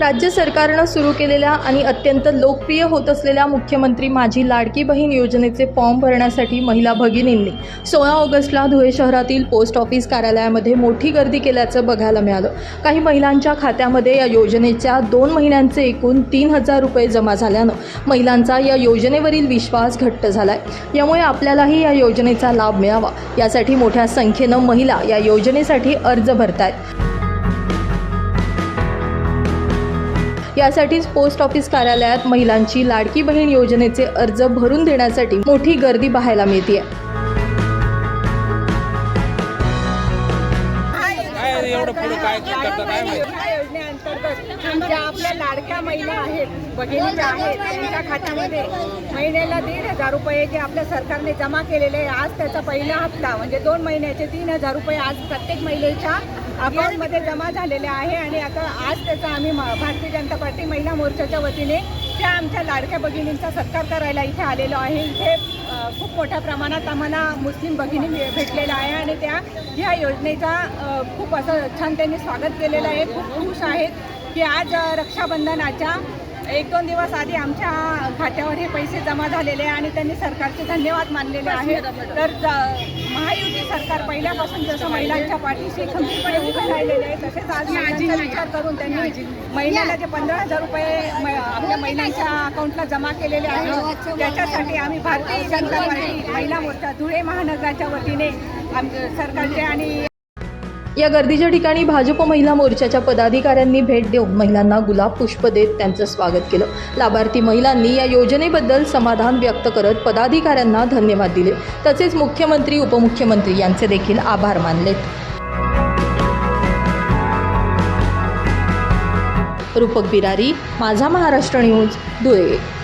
राज्य सरकारनं सुरू केलेल्या आणि अत्यंत लोकप्रिय होत असलेल्या मुख्यमंत्री माझी लाडकी बहीण योजनेचे फॉर्म भरण्यासाठी महिला भगिनींनी सोळा ऑगस्टला धुळे शहरातील पोस्ट ऑफिस कार्यालयामध्ये मोठी गर्दी केल्याचं बघायला मिळालं. काही महिलांच्या खात्यामध्ये या योजनेच्या दोन महिन्यांचे एकूण तीन हजार रुपये जमा झाल्यानं महिलांचा या योजनेवरील विश्वास घट्ट झाला आहे यामुळे आपल्यालाही या योजनेचा लाभ मिळावा. यासाठी मोठ्या संख्येनं महिला या योजनेसाठी अर्ज भरतायत. यासाठीच पोस्ट ऑफिस कार्यालयात महिलांची लाडकी बहीण योजनेचे अर्ज भरून देण्यासाठी मोठी गर्दी पाहायला मिळते काय करता काय माहिती योजनेअंतर्गत ज्या आपल्या लाडक्या महिला आहेत भगिनी ज्या आहेत. त्यांच्या खात्यामध्ये महिन्याला दीड हजार रुपये जे आपल्या सरकारने जमा केलेले आहे आज त्याचा पहिला हप्ता म्हणजे दोन महिन्याचे तीन हजार रुपये आज प्रत्येक महिलेच्या अकाउंटमध्ये जमा झालेले आहे. आणि आता आज त्याचा आम्ही भारतीय जनता पार्टी महिला मोर्चाच्या वतीने त्या आमच्या लाडक्या भगिनींचा सत्कार करायला इथे आलेलो आहे. इथे खूप मोठ्या प्रमाणात आम्हाला मुस्लिम भगिनी भेटलेल्या आहे आणि त्या ह्या योजनेचा खूप असं छान त्यांनी स्वागत केलेलं आहे. खूप खुश आहेत की आज रक्षाबंधनाच्या एक दोन दिवस आधी आमच्या खात्यावर हे पैसे जमा झालेले आहे आणि त्यांनी सरकारचे धन्यवाद मानलेले आहेत तर महायुती सरकार पहिल्यापासून जसं महिलांच्या पाठीशी खंबीरपणे उभे राहिलेले आहे तसेच आज महिलांचा विचार करून त्यांनी महिन्याला जे पंधरा हजार रुपये आपल्या महिलांच्या अकाउंटला जमा केलेले आहेत त्याच्यासाठी आम्ही भारतीय जनता पार्टी महिला मोर्चा धुळे महानगराच्या वतीने आम सरकारचे आणि या गर्दीच्या ठिकाणी भाजप महिला मोर्चाच्या पदाधिकाऱ्यांनी भेट देऊन महिलांना गुलाब पुष्प देत त्यांचं स्वागत केलं. लाभार्थी महिलांनी या योजनेबद्दल समाधान व्यक्त करत पदाधिकाऱ्यांना धन्यवाद दिले. तसेच मुख्यमंत्री उपमुख्यमंत्री यांचे देखील आभार मानलेत. रूपक बिरारी माझा महाराष्ट्र न्यूज धुळे.